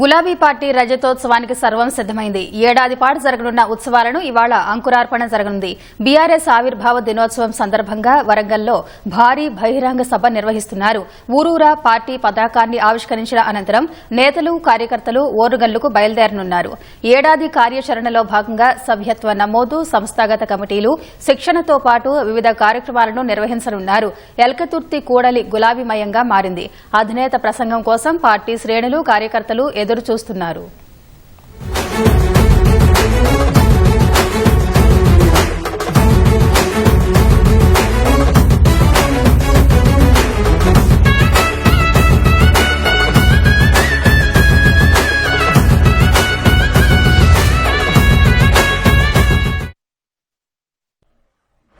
గులాబీ పార్టీ రజతోత్సవానికి సర్వం సిద్దమైంది ఏడాది పాటు జరగనున్న ఉత్సవాలను ఇవాళ అంకురార్పణ జరగనుంది. బీఆర్ఎస్ ఆవిర్భావ దినోత్సవం సందర్భంగా వరంగల్లో భారీ బహిరంగ సభ నిర్వహిస్తున్నారు. ఊరూరా పార్టీ పతాకాన్ని ఆవిష్కరించిన అనంతరం నేతలు కార్యకర్తలు ఓరుగల్లుకు బయలుదేరనున్నారు. ఏడాది కార్యాచరణలో భాగంగా సభ్యత్వ నమోదు సంస్థాగత కమిటీలు శిక్షణతో పాటు వివిధ కార్యక్రమాలను నిర్వహించనున్నారు. ఎల్కతుర్తి కూడలి గులాబీమయంగా మారింది. అధినేత ప్రసంగం కోసం పార్టీ శ్రేణులు కార్యకర్తలు ఎదురు చూస్తున్నారు.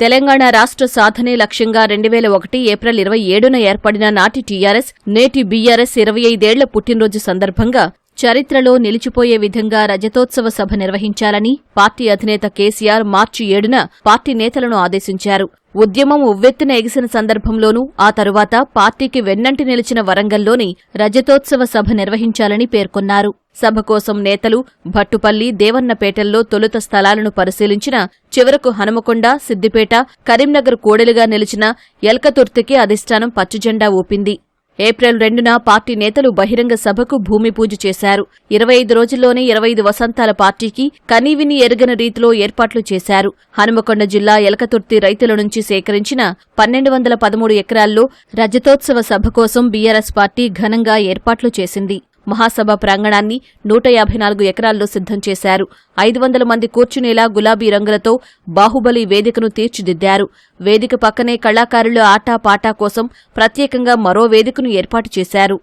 తెలంగాణ రాష్ట్ర సాధనే లక్ష్యంగా రెండు వేల ఒకటి ఏప్రిల్ ఇరవై ఏడున ఏర్పడిన నాటి టీఆర్ఎస్ నేటి బీఆర్ఎస్ ఇరవై ఐదేళ్ళ పుట్టినరోజు సందర్భంగా చరిత్రలో నిలిచిపోయే విధంగా రజతోత్సవ సభ నిర్వహించాలని పార్టీ అధినేత కేసీఆర్ మార్చి ఏడున పార్టీ నేతలను ఆదేశించారు. ఉద్యమం ఉవ్వెత్తున ఎగిసిన సందర్భంలోనూ ఆ తరువాత పార్టీకి వెన్నంటి నిలిచిన వరంగల్లోని రజతోత్సవ సభ నిర్వహించాలని పేర్కొన్నారు. సభ కోసం నేతలు భట్టుపల్లి దేవన్నపేటల్లో తొలుత స్థలాలను పరిశీలించిన చివరకు హనుమకొండ సిద్దిపేట కరీంనగర్ కూడలిగా నిలిచిన ఎల్కతుర్తికి అధిష్టానం పచ్చజెండా ఊపింది. ఏప్రిల్ రెండున పార్టీ నేతలు బహిరంగ సభకు భూమి పూజ చేశారు. ఇరవై ఐదు రోజుల్లోనే ఇరవై ఐదు వసంతాల పార్టీకి కనీవిని ఎరుగని రీతిలో ఏర్పాట్లు చేశారు. హనుమకొండ జిల్లా ఎలకతుర్తి రైతుల నుంచి సేకరించిన పన్నెండు వందల పదమూడు ఎకరాల్లో రజతోత్సవ సభ కోసం బీఆర్ఎస్ పార్టీ ఘనంగా ఏర్పాట్లు చేసింది. మహాసభ ప్రాంగణాన్ని నూట యాభై నాలుగు ఎకరాల్లో సిద్ధం చేశారు. ఐదు వందల మంది కూర్చునేలా గులాబీ రంగులతో బాహుబలి వేదికను తీర్చిదిద్దారు. వేదిక పక్కనే కళాకారుల ఆటా పాటా కోసం ప్రత్యేకంగా మరో వేదికను ఏర్పాటు చేశారు.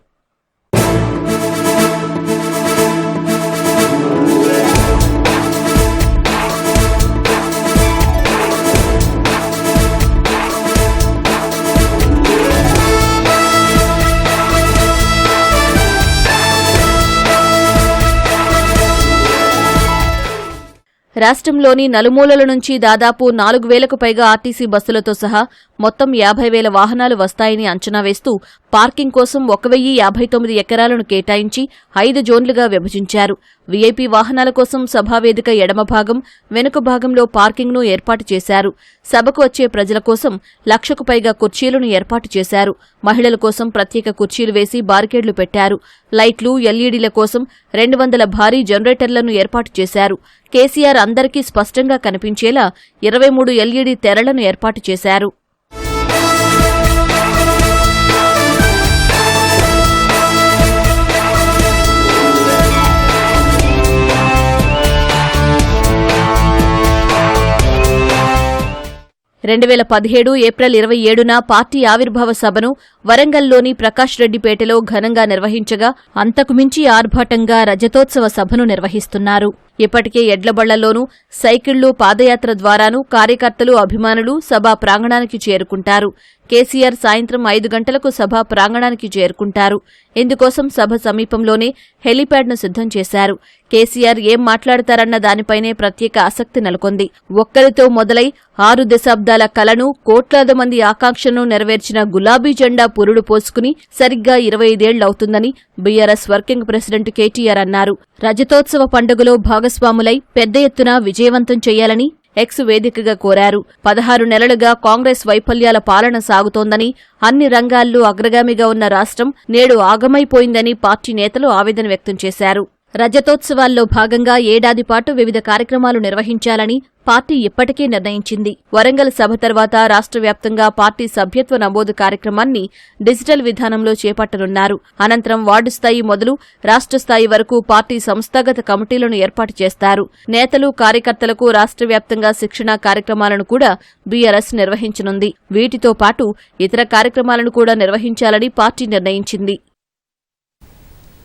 రాష్ట్రంలోని నలుమూలల నుంచి దాదాపు నాలుగు వేలకు పైగా ఆర్టీసీ బస్సులతో సహా మొత్తం యాభై వేల వాహనాలు వస్తాయని అంచనా వేస్తూ పార్కింగ్ కోసం ఒక వెయ్యి యాభై తొమ్మిది ఎకరాలను కేటాయించి ఐదు జోన్లుగా విభజించారు. వీఐపీ వాహనాల కోసం సభావేదిక ఎడమ భాగం వెనుక భాగంలో పార్కింగ్ను ఏర్పాటు చేశారు. సభకు వచ్చే ప్రజల కోసం లక్షకు పైగా కుర్చీలను ఏర్పాటు చేశారు. మహిళల కోసం ప్రత్యేక కుర్చీలు వేసి బారికేడ్లు పెట్టారు. లైట్లు ఎల్ఈడీల కోసం రెండు వందల భారీ జనరేటర్లను ఏర్పాటు చేశారు. కేసీఆర్ అందరికీ స్పష్టంగా కనిపించేలా ఇరవై మూడు ఎల్ఈడీ తెరలను ఏర్పాటు చేశారు. రెండు వేల పదిహేడు ఏప్రిల్ ఇరవై ఏడున పార్టీ ఆవిర్భావ సభను వరంగల్లోని ప్రకాష్ రెడ్డిపేటలో ఘనంగా నిర్వహించగా అంతకుమించి ఆర్భాటంగా రజతోత్సవ సభను నిర్వహిస్తున్నారు. ఇప్పటికే ఎడ్లబళ్ళలోనూ సైకిళ్ళు పాదయాత్ర ద్వారానూ కార్యకర్తలు అభిమానులు సభా ప్రాంగణానికి చేరుకుంటారు. కేసీఆర్ సాయంత్రం ఐదు గంటలకు సభా ప్రాంగణానికి చేరుకుంటారు. ఇందుకోసం సభ సమీపంలోనే హెలీప్యాడ్ను సిద్ధం చేశారు. కేసీఆర్ ఏం మాట్లాడతారన్న దానిపైనే ప్రత్యేక ఆసక్తి నెలకొంది. ఒక్కరితో మొదలై ఆరు దశాబ్దాల కలను కోట్లాది మంది ఆకాంక్షను నెరవేర్చిన గులాబీ జెండా పురుడు పోసుకుని సరిగ్గా ఇరవై ఐదేళ్ళవుతుందని బీఆర్ఎస్ వర్కింగ్ ప్రెసిడెంట్ కేటీఆర్ అన్నారు. రజతోత్సవ పండుగలో భాగస్వాములై పెద్ద ఎత్తున విజయవంతం చేయాలని ఎక్స్ వేదికగా కోరారు. పదహారు నెలలుగా కాంగ్రెస్ వైఫల్యాల పాలన సాగుతోందని అన్ని రంగాల్లో అగ్రగామిగా ఉన్న రాష్ట్రం నేడు ఆగమైపోయిందని పార్టీ నేతలు ఆవేదన వ్యక్తం చేశారు. రజతోత్సవాల్లో భాగంగా ఏడాది పాటు వివిధ కార్యక్రమాలు నిర్వహించాలని పార్టీ ఇప్పటికే నిర్ణయించింది. వరంగల్ సభ తర్వాత రాష్ట్ర వ్యాప్తంగా పార్టీ సభ్యత్వ నమోదు కార్యక్రమాన్ని డిజిటల్ విధానంలో చేపట్టనున్నారు. అనంతరం వార్డు స్థాయి మొదలు రాష్ట్ర స్థాయి వరకు పార్టీ సంస్థాగత కమిటీలను ఏర్పాటు చేస్తారు. నేతలు కార్యకర్తలకు రాష్ట్ర వ్యాప్తంగా శిక్షణా కార్యక్రమాలను కూడా బీఆర్ఎస్ నిర్వహించనుంది. వీటితో పాటు ఇతర కార్యక్రమాలను కూడా నిర్వహించాలని పార్టీ నిర్ణయించింది.